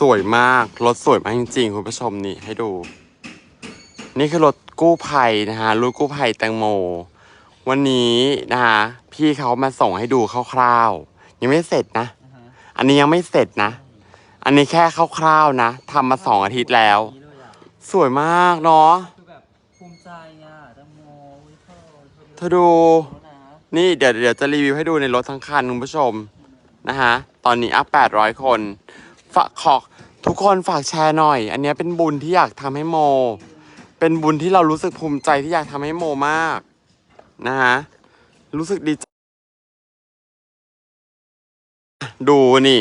สวยมาก รถสวยมากจริงๆ คุณผู้ชมนี่ให้ดู นี่คือรถกู้ภัยนะฮะรถกู้ภัยแตงโม วันนี้นะฮะพี่เขามาส่งให้ดูคร่าวๆ ยังไม่เสร็จนะ อันนี้ยังไม่เสร็จนะ อันนี้แค่คร่าวๆนะทำมาสองอาทิตย์แล้วนี่เลยอะสวยมากเนาะคือแบบภูมิใจอะแตงโมอุ๊ยเธอเธอดู นะนี่เดี๋ยวเดี๋ยวจะรีวิวให้ดูในรถทั้งคันคุณผู้ชมนะฮะ ตอนนี้อัพ800 คน ฝากขอทุกคนฝากแชร์หน่อย อันนี้เป็นบุญที่อยากทำให้โม เป็นบุญที่เรารู้สึกภูมิใจที่อยากทำให้โมมากนะฮะรู้สึกดีใจดูนี่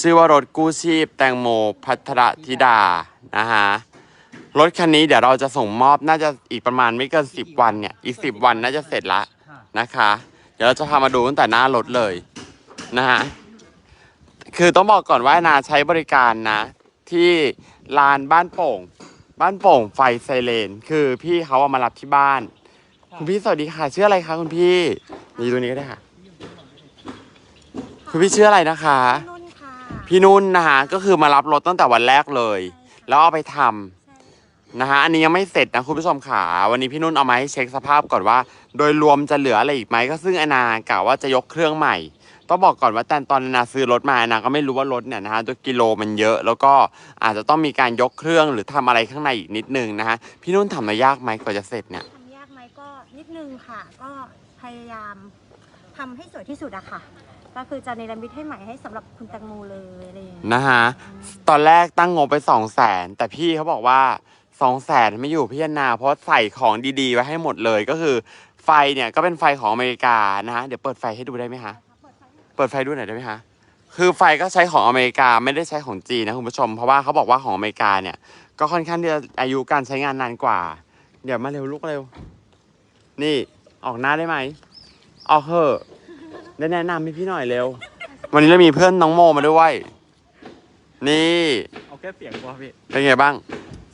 ชื่อว่ารถกู้ชีพ แตงโมพัทรธิดานะฮะรถคันนี้เดี๋ยวเราจะส่งมอบน่าจะอีกประมาณไม่เกิน10วันเนี่ย อีก10วันน่าจะเสร็จละค่ะนะคะ เดี๋ยวเราจะพามาดูตั้งแต่หน้ารถเลยนะฮะ คือต้องบอกก่อนว่านาใช้บริการนะ ที่ลานบ้านโป่ง บ้านโป่งไฟไซเรนคือพี่เขาเอามารับที่บ้าน คุณพี่สวัสดีค่ะชื่ออะไรคะคุณพี่อยู่ตรงนี้ก็ได้ค่ะ คุณพี่ชื่ออะไรนะคะ นุ่นค่ะพี่นุ่นนะฮะก็คือมารับรถตั้งแต่วันแรกเลย แล้วเอาไปทำนะฮะอันนี้ยังไม่เสร็จนะคุณผู้ชมขาวันนี้พี่นุ่นเอามาให้เช็คสภาพก่อนว่า โดยรวมจะเหลืออะไรอีกไหมก็ซึ่งอนากะว่าจะยกเครื่องใหม่ ต้องบอกก่อนว่าแต่ตอนนาซื้อรถมานาก็ไม่รู้ว่ารถเนี่ยนะฮะตัวกิโลมันเยอะ แล้วก็อาจจะต้องมีการยกเครื่องหรือทำอะไรข้างในอีกนิดนึงนะฮะพี่นุ่นทำมายากไหมกว่าจะเสร็จเนี่ยทำยากไหมก็นิดนึงค่ะ ก็พยายามทำให้สวยที่สุดอะค่ะ ก็คือจะเนรมิตให้ใหม่ให้สำหรับคุณแตงโมเลยอะไรอย่างเงี้ยนะฮะตอนแรกตั้งงบไปสองแสนแต่พี่เขาบอกว่าสองแสนไม่อยู่พี่นาเพราะใส่ของดีๆ ไว้ให้หมดเลยก็คือไฟเนี่ยก็เป็นไฟของอเมริกานะฮะเดี๋ยวเปิดไฟให้ดูได้ไหมคะ เปิดไฟดูหน่อยได้ไหมคะ คือไฟก็ใช้ของอเมริกาไม่ได้ใช้ของจีนนะคุณผู้ชม เพราะว่าเขาบอกว่าของอเมริกาเนี่ย ก็ค่อนข้างที่จะอายุการใช้งานนานกว่า เดี๋ยวมาเร็วลูกเร็ว นี่ออกหน้าได้ไหมออกเหอะได้แนะนำให้พี่หน่อยเร็ว วันนี้เรามีเพื่อนน้องโมมาด้วย นี่เอาแค่เสียงพอพี่ เป็นไงบ้าง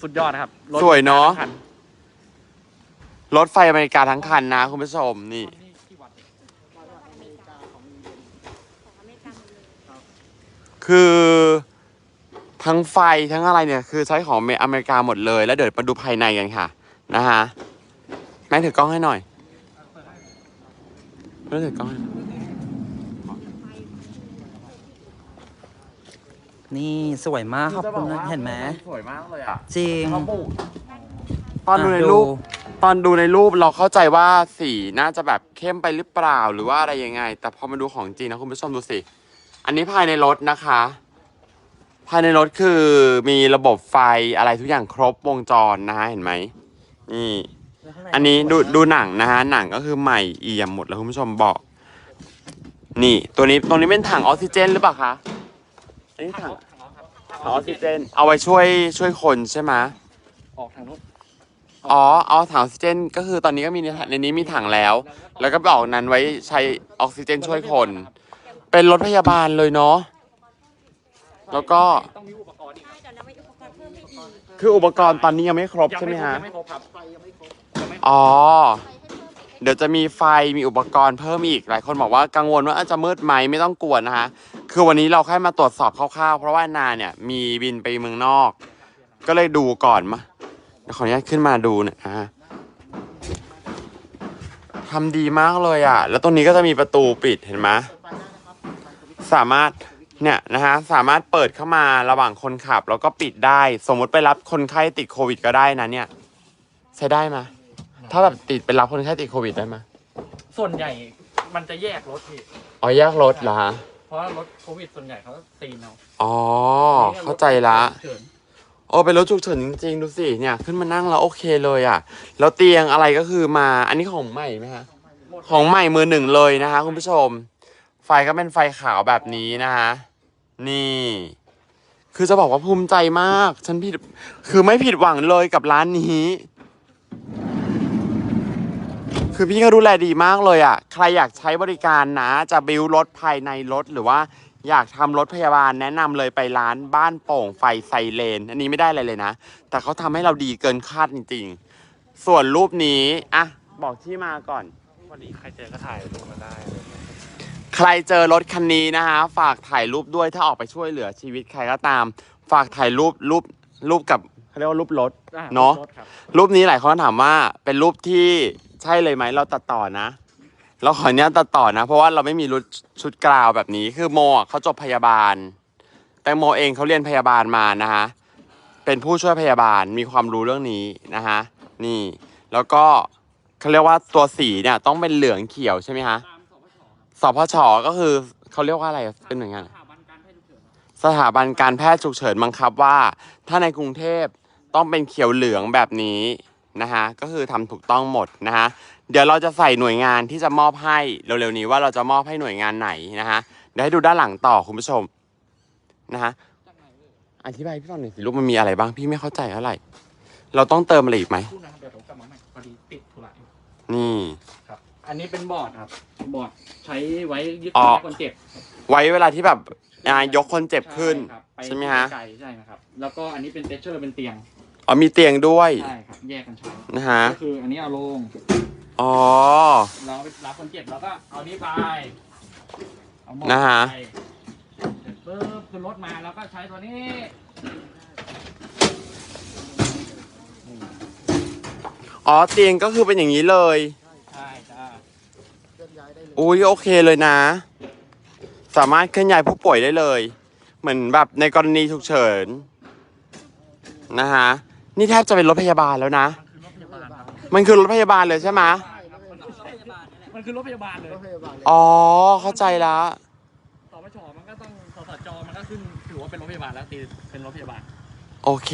สุดยอดนะครับรถสวยเนอะคัรถไฟอเมริกาทั้งคันนะคุณผู้ชมนี่ คือทั้งไฟทั้งอะไรเนี่ยคือใช้ของอเมริกาหมดเลย แล้วเดี๋ยวมาดูภายในกันค่ะนะฮะแม่ถือกล้องให้หน่อยแม่ถือกล้องให้หน่อยนี่สวยมากขอบคุณนะเห็นไหมสวยมากเลยอะจริงตอนดูในรูปตอนดูในรูปเราเข้าใจว่าสีน่าจะแบบเข้มไปหรือเปล่าหรือว่าอะไรยังไง แต่พอมาดูของจริงนะคุณผู้ชมดูสิ อันนี้ภายในรถนะคะ ภายในรถคือมีระบบไฟอะไรทุกอย่างครบวงจรนะฮะเห็นไหมนี่ อันนี้ดูดูหนังนะฮะหนังก็คือใหม่เอี่ยมหมดแล้วคุณผู้ชมบอก นี่ตัวนี้ตรงนี้เป็นถังออกซิเจนหรือเปล่าคะอันนี้ถังถังออกซิเจน เอาไว้ช่วยช่วยคนใช่ไหมออกทางนู้นอ๋อเอาถังออกซิเจน ก็คือตอนนี้ก็มีในในนี้มีถังแล้ว แล้วก็บอกนั้นไว้ใช้ออกซิเจนช่วยคน เป็นรถพยาบาลเลยเนาะ แล้วก็ ต้องมีอุปกรณ์อีกใช่เดี๋ยวเราไปอุปกรณ์เพิ่มให้อีกคืออุปกรณ์ตอนนี้ยังไม่ครบใช่ไหมฮะ ยังไม่ครบครับไฟยังไม่ครบอ๋อ เดี๋ยวจะมีไฟ มีอุปกรณ์เพิ่มอีก หลายคนบอกว่ากังวลว่าอาจจะมืดไหมไม่ต้องกลัวนะคะ คือวันนี้เราแค่มาตรวจสอบคร่าวๆ เพราะว่านาเนี่ยมีบินไปเมืองนอก ก็เลยดูก่อนมาเดี๋ยวขออนุญาตขึ้นมาดูหนะฮะทำดีมากเลยอะ แล้วตรงนี้ก็จะมีประตูปิดเห็นไหม สามารถเนี่ยนะฮะสามารถเปิดเข้ามาระหว่างคนขับ แล้วก็ปิดได้ สมมติไปรับคนไข้ติดโควิดก็ได้นะเนี่ยใช้ได้ไหมยถ้าแบบติดไปรับคนไข้ติดโควิดได้ไหมยส่วนใหญ่มันจะแยกรถพี่ อ๋อแยกรถเหรอฮะเพราะว่ารถโควิดส่วนใหญ่เขาตีนเอาอ๋อเข้าใจละ เฉินโอ้เป็นรถฉุกเฉินจริงๆ ดูสิเนี่ย ขึ้นมานั่งแล้วโอเคเลยอะ แล้วเตียงอะไรก็คือมาอันนี้ของใหม่ไหมฮะของใหม่มือหนึ่งเลยนะคะคุณผู้ชม ไฟก็เป็นไฟขาวแบบนี้นะคะนี่ คือจะบอกว่าภูมิใจมาก ฉันผิด คือไม่ผิดหวังเลยกับร้านนี้ คือพี่เขาดูแลดีมากเลยอะ ใครอยากใช้บริการนะ จะบิวรถภายในรถหรือว่าอยากทำรถพยาบาลแนะนำเลยไปร้านบ้านโป่งไฟไซเรนอันนี้ไม่ได้อะไรเลยนะ แต่เขาทำให้เราดีเกินคาดจริง ๆ ส่วนรูปนี้ อะ บอกที่มาก่อน วันนี้ใครเจอก็ถ่ายรูปมาได้ ใครเจอรถคันนี้นะคะ ฝากถ่ายรูปด้วยถ้าออกไปช่วยเหลือชีวิตใครก็ตาม ฝากถ่ายรูปรูปรูปกับเขาเรียกว่ารูปรถอ่เนอะรถครับรูปนี้หลายคนถามว่าเป็นรูปที่ใช่เลยไหมเราตัดต่อนะ เราขออนุญาตตัดต่อนะ เพราะว่าเราไม่มีรุดชุดกราวแบบนี้คือโมอะเขาจบพยาบาล แตงโมเองเขาเรียนพยาบาลมานะคะเป็นผู้ช่วยพยาบาลมีความรู้เรื่องนี้นะคะนี่ แล้วก็เขาเรียกว่าตัวสีเนี่ยต้องเป็นเหลืองเขียวใช่ไหมคะตาม สพชครับสพชก็คือเขาเรียกว่าอะไรเป็นหน่วยงานสถาบันการแพทย์ฉุกเฉินครับสถาบันการแพทย์ฉุกเฉินบังคับว่า ถ้าในกรุงเทพต้องเป็นเขียวเหลืองแบบนี้นะคะก็คือทำถูกต้องหมดนะคะเดี๋ยวเราจะใส่หน่วยงานที่จะมอบให้เร็วๆนี้ว่าเราจะมอบให้หน่วยงานไหนนะคะเดี๋ยวให้ดูด้านหลังต่อคุณผู้ชมนะคะจากไหนเอ่ยอธิบายให้พี่ฟังหน่อยสิลูกมันมีอะไรบ้างพี่ไม่เข้าใจเท่าไหร่เราต้องเติมอะไรอีกไหมพูดนะครับเดี๋ยวผมกลับมาใหม่พอดีติดธุระอยู่นี่ครับอันนี้เป็นบอร์ดครับ บอร์ดใช้ไว้ยึดอ๋อขาคนเจ็บไว้เวลาที่แบบอ่ายกคนเจ็บขึ้นใช่ครับปใช่ไหมฮะ ไกลใช่นะครับ แล้วก็อันนี้เป็นเตเชอร์เป็นเตียง อ๋อมีเตียงด้วยใช่ครับ แยกกันใช้ นะฮะ ก็คืออันนี้เอาลง อ๋อ เราไปรับคนเจ็บแล้วก็เอานี้ไป เอาหมดนะฮะ ไปเสร็จปุ๊บขึ้นรถมาแล้วก็ใช้ตัวนี้อ๋อเตียงก็คือเป็นอย่างนี้เลยใช่จ้าเคลื่ อนย้ายได้เลยอุ้ยโอเคเลยนะ สามารถเคลื่อนย้ายผู้ป่วยได้เลย เหมือนแบบในกรณีฉุกเฉินนะฮะนี่แทบจะเป็นรถพยาบาลแล้วนะ มันคือรถพยาบาลครับมันคือรถพยาบาลเลยใช่ไหมใช่รถพยาบาลมันคือรถพยาบาลเลยรถพยาบาลเลย อ๋อ เข้าใจละสปชมันก็ต้องสสจมันก็ขึ้นถือว่าเป็นรถพยาบาลแล้วตีเป็นรถพยาบาล โอเค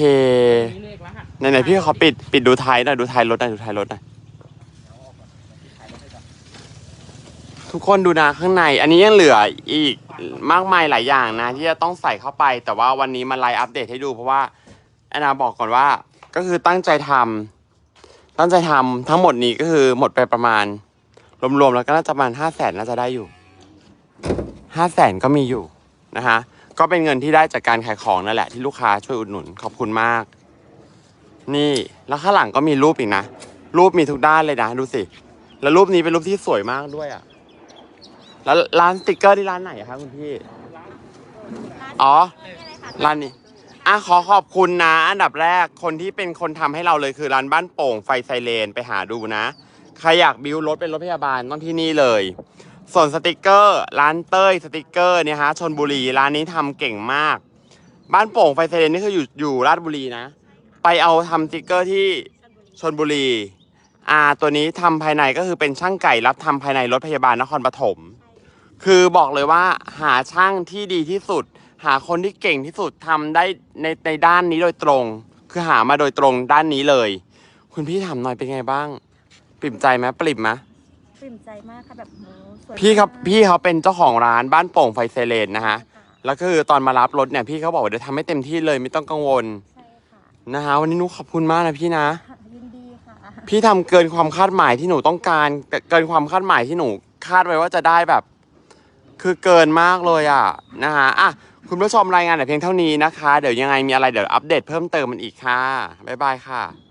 นี่เลขรหัสไหนๆพี่ขอปิดปิดดูท้ายหน่อยดูท้ายรถหน่อยดูท้ายรถหน่อย ทุกคนดูนะข้างใน อันนี้ยังเหลืออีกมากมายหลายอย่างนะ ที่จะต้องใส่เข้าไป แต่ว่าวันนี้มาไลฟ์อัปเดตให้ดูเพราะว่าแอนนาบอกก่อนว่า ก็คือตั้งใจทำตั้งใจทำทั้งหมดนี้ก็คือหมดไปประมาณ รวมๆแล้วก็น่าจะประมาณห้าแสนน่าจะได้อยู่ห้าแสนก็มีอยู่นะคะก็เป็นเงินที่ได้จากการขายของนั่นแหละที่ลูกค้าช่วยอุดหนุนขอบคุณมาก นี่แล้วข้างหลังก็มีรูปอีกนะรูปมีทุกด้านเลยนะดูสิ แล้วรูปนี้เป็นรูปที่สวยมากด้วยอะ แล้วร้านสติกเกอร์ที่ร้านไหนอะคะคุณพี่ อ๋อ ร้านนี้อะขอขอบคุณนะ อันดับแรกคนที่เป็นคนทำให้เราเลยคือร้านบ้านโป่งไฟไซเรนไปหาดูนะ ใครอยากบิวรถเป็นรถพยาบาลต้องที่นี่เลย ส่วนสติกเกอร์ ร้านเต้ยสติกเกอร์เนี่ยฮะชนบุรีร้านนี้ทำเก่งมาก บ้านโป่งไฟไซเรนนี่คืออยู่อยู่ราชบุรีนะ ไปเอาทำสติกเกอร์ที่ชนบุรีอ่าตัวนี้ทำภายในก็คือเป็นช่างไก่รับทำภายในรถพยาบาลนครปฐม คือบอกเลยว่าหาช่างที่ดีที่สุด หาคนที่เก่งที่สุดทำได้ในในด้านนี้โดยตรง คือหามาโดยตรงด้านนี้เลย คุณพี่ถามหน่อยเป็นไงบ้าง ปริ่มใจไหมปริ่มไหมปริ่มใจมากค่ะแบบโหสวยพี่ครับมากพี่เขาเป็นเจ้าของร้านบ้านโป่งไฟเซเลนนะฮะใช่ค่ะแล้วก็คือตอนมารับรถเนี่ยพี่เขาบอกว่าเดี๋ยวทำให้เต็มที่เลยไม่ต้องกังวลใช่ค่ะ นะฮะวันนี้หนุขอบคุณมากนะพี่นะ ยินดีค่ะ พี่ทำเกินความคาดหมายที่หนูต้องการเกินความคาดหมายที่หนูคาดไว้ว่าจะได้แบบ คือเกินมากเลยอะนะคะอะคุณผู้ชมรายงานแต่เพียงเท่านี้นะคะ เดี๋ยวยังไงมีอะไรเดี๋ยวอัปเดตเพิ่มเติมมันอีกค่ะ บ๊ายบายค่ะ